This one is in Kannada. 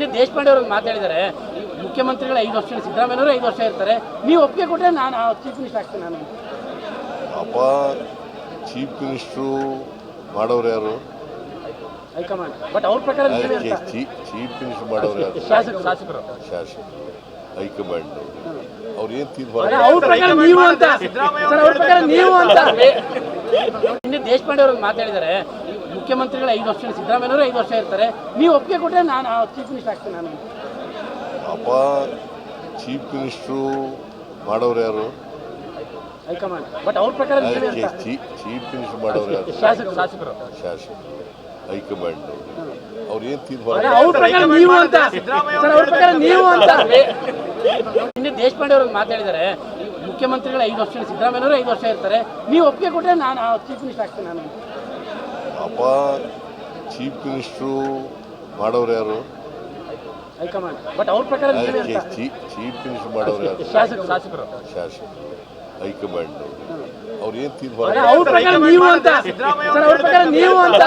ನಿನ್ನೆ ದೇಶಪಾಂಡೆ ಅವ್ರಿಗೆ ಮಾತಾಡಿದ್ದಾರೆ. ಮುಖ್ಯಮಂತ್ರಿಗಳು ಐದು ವರ್ಷ ಸಿದ್ದರಾಮಯ್ಯವರು ಐದು ವರ್ಷ ಇರ್ತಾರೆ. ನೀವು ಒಪ್ಪಿಗೆ ಕೊಟ್ಟರೆ ನಾನು ಚೀಫ್ ಮಿನಿಸ್ಟರ್ ಆಗ್ತೀನಿ ನಾನು. ಅಪ್ಪ ಚೀಫ್ ಮಿನಿಸ್ಟ್ರು ಮಾಡೋರು ಯಾರು? ಹೈಕಮಾಂಡ್. ಬಟ್ ಅವ್ರ ಪ್ರಕಾರ ಚೀಫ್ ಮಿನಿಸ್ಟರ್ ಮಾಡೋರು ಯಾರು? ಶಾಸಕರು ಶಾಸಕರು. ಶಾಸಕ ಹೈಕಮಾಂಡ್. ಅವ್ರು ಏನು ತೀರ್ಮಾನ ಅವ್ರ ಪ್ರಕಾರ ನೀವು ಅಂತ. ಸರ್ ಅವ್ರ ಪ್ರಕಾರ ನೀವು ಅಂತ. ನಿನ್ನೆ ದೇಶಪಾಂಡೆ ಅವ್ರಿಗೆ ಮಾತಾಡಿದ್ದಾರೆ ಮುಖ್ಯಮಂತ್ರಿಗಳು ಐದು ವರ್ಷ ಸಿದ್ದರಾಮಯ್ಯವರು ಐದು ವರ್ಷ ಇರ್ತಾರೆ. ನೀವು ಒಪ್ಪಿಗೆ ಕೊಟ್ಟರೆ ನಾನು ಚೀಫ್ ಮಿನಿಸ್ಟರ್ ಆಗ್ತೀನಿ ನಾನು. ಅಪ್ಪ ಚೀಫ್ ಮಿನಿಸ್ಟ್ರು ಮಾಡೋರು ಯಾರು? ಹೈಕಮಾಂಡ್. ಬಟ್ ಅವ್ರ ಪ್ರಕಾರ ಚೀಫ್ ಮಿನಿಸ್ಟರ್ ಮಾಡೋರು ಯಾರು? ಶಾಸಕರು. ಶಾಸಕರು. ಶಾಸಕ ಹೈಕಮಾಂಡ್. ಅವ್ರು ಏನು ತೀರ್ಮಾನ ಅವ್ರ ಪ್ರಕಾರ ನೀವು ಅಂತ. ಸರ್ ಅವ್ರ ಪ್ರಕಾರ ನೀವು ಅಂತ. ನಿನ್ನೆ ದೇಶಪಾಂಡೆ ಅವ್ರಿಗೆ ಮಾತಾಡಿದ್ದಾರೆ ಮುಖ್ಯಮಂತ್ರಿಗಳು ಐದು ವರ್ಷ ಸಿದ್ದರಾಮಯ್ಯವರು ಐದು ವರ್ಷ ಇರ್ತಾರೆ. ನೀವು ಒಪ್ಪಿಗೆ ಕೊಟ್ಟರೆ ನಾನು ಚೀಫ್ ಮಿನಿಸ್ಟರ್ ಆಗ್ತೀನಿ ನಾನು. ಅಪ್ಪ ಚೀಫ್ ಮಿನಿಸ್ಟ್ರು ಮಾಡೋರು ಯಾರು? ಹೈಕಮಾಂಡ್. ಬಟ್ ಅವ್ರ ಪ್ರಕಾರ ಚೀಫ್ ಮಿನಿಸ್ಟರ್ ಮಾಡೋರು ಯಾರು? ಶಾಸಕರು ಶಾಸಕರು. ಶಾಸಕರು. ಹೈಕಮಾಂಡ್. ಅವ್ರು ಏನು ತೀರ್ಮಾನ ಅವ್ರ ಪ್ರಕಾರ ನೀವು ಅಂತ. ಸರ್ ಅವ್ರ ಪ್ರಕಾರ ನೀವು ಅಂತ.